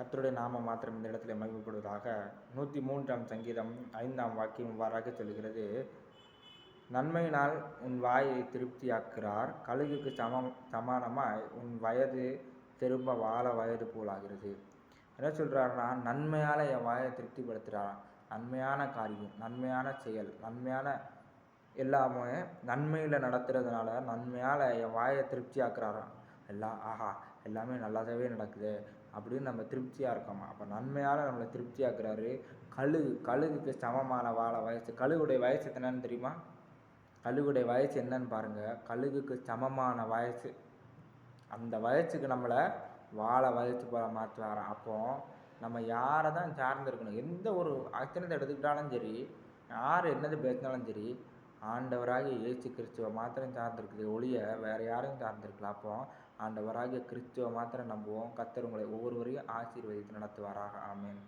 கத்தருடைய நாம மாத்திரம் இந்த இடத்துல மகிமைப்படுவதாக நூற்றி மூன்றாம் சங்கீதம் ஐந்தாம் வாக்கியம் இவ்வாறாக சொல்கிறது நன்மையினால் உன் வாயை திருப்தியாக்குறார் கழுகுக்கு சமம் சமானமாய் உன் வயது திரும்ப வாழ வயது போலாகிறது. என்ன சொல்கிறாருன்னா நன்மையால் என் வாயை திருப்திப்படுத்துகிறார் நன்மையான காரியம் நன்மையான செயல் நன்மையான எல்லாமே நன்மையில் நடத்துறதுனால நன்மையால் என் வாயை திருப்தியாக்குறாராம். எல்லாம் ஆஹா எல்லாமே நல்லாதாகவே நடக்குது அப்படின்னு நம்ம திருப்தியாக இருக்கோமா? அப்போ நன்மையால் நம்மளை திருப்தியாக்குறாரு. கழுகு கழுகுக்கு சமமான வாழ வயசு. கழுகுடைய வயசு என்னன்னு தெரியுமா? கழுகுடைய வயசு என்னன்னு பாருங்கள் கழுகுக்கு சமமான வயசு. அந்த வயசுக்கு நம்மளை வாழை வயசு போல மாற்றுவாராம் அப்போ நம்ம யாரை தான் சார்ந்திருக்கணும்? எந்த ஒரு அச்சனத்தை எடுத்துக்கிட்டாலும் சரி யார் என்னது பேசினாலும் சரி ஆண்டவராகிய இயேசு கிறிஸ்துவை மாத்திரம் சார்ந்திருக்குது ஒழிய வேறு யாரையும் சார்ந்திருக்கலாம் அப்போ ஆண்டவராகிய கிறிஸ்துவை மாத்திரம் நம்புவோம். கத்தர் உங்களை ஒவ்வொருவரையும் ஆசீர்வதித்து நடத்துவாராக. ஆமேன்.